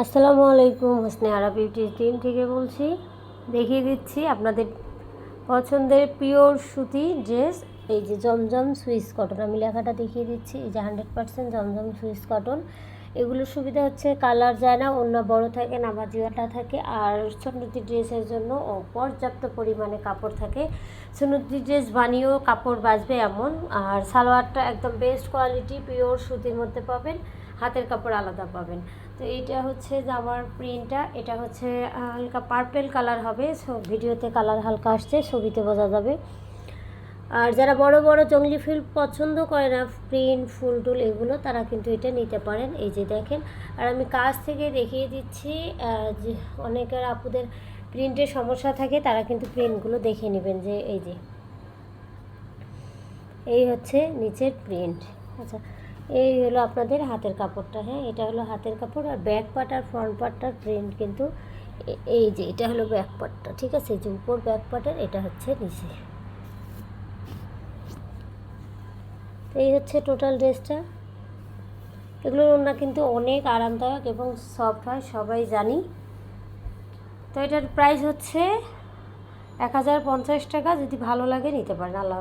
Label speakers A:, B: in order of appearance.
A: আসসালামু আলাইকুম, Hosne Ara beauty team থেকে বলছি। দেখিয়ে দিচ্ছি আপনাদের পছন্দের পিওর সুতি ড্রেস এই যে জমজম সুইস কটন আমি লেখাটা দেখিয়ে দিচ্ছি, এই যে hundred percent Zamzam Swiss cotton এগুলোর সুবিধা হচ্ছে কালার যায় না অন্য বড় থাকে নামাজিওয়াটা থাকে, আর সুন্নতি ড্রেসের জন্য পর্যাপ্ত পরিমাণে কাপড় থাকে। সুন্নতি ড্রেস বানিয়েও কাপড় বাঁচবে এমন, আর সালোয়ারটা একদম বেস্ট কোয়ালিটি পিওর সুতির মধ্যে পাবেন, হাতের কাপড় আলাদা পাবেন। তো এইটা হচ্ছে জামার প্রিন্টটা এটা হচ্ছে হালকা পার্পেল কালার হবে সো ভিডিওতে কালার হালকা আসছে, ছবিতে বোঝা যাবে। আর যারা বড় বড় জঙ্গলি ফুল পছন্দ করে না, প্রিন্ট, ফুল টুল, এগুলো তারা কিন্তু এটা নিতে পারেন। এই যে দেখেন, আর আমি কাছ থেকে দেখিয়ে দিচ্ছি যে অনেকের আপুদের প্রিন্টের সমস্যা থাকে, তারা কিন্তু প্রিন্টগুলো দেখে নেবেন যে এই যে। এই হচ্ছে নিচের প্রিন্ট। আচ্ছা এই হলো আপনাদের হাতের কাপড়টা হ্যাঁ? এটা হলো হাতের কাপড় আর ব্যাক পার্ট আর ফ্রন্ট পার্টটার প্রিন্ট কিন্তু এই যে, এটা হলো ব্যাক পার্টটা, ঠিক আছে? যে উপর ব্যাক পার্টের, এটা হচ্ছে নিচে। এই হচ্ছে টোটাল ড্রেসটা এগুলোর ওড়না কিন্তু অনেক আরামদায়ক এবং সফট হয়, সবাই জানি তো এটার প্রাইস হচ্ছে এক হাজার পঞ্চাশ টাকা, যদি ভালো লাগে নিতে পারেন, আল্লাহ।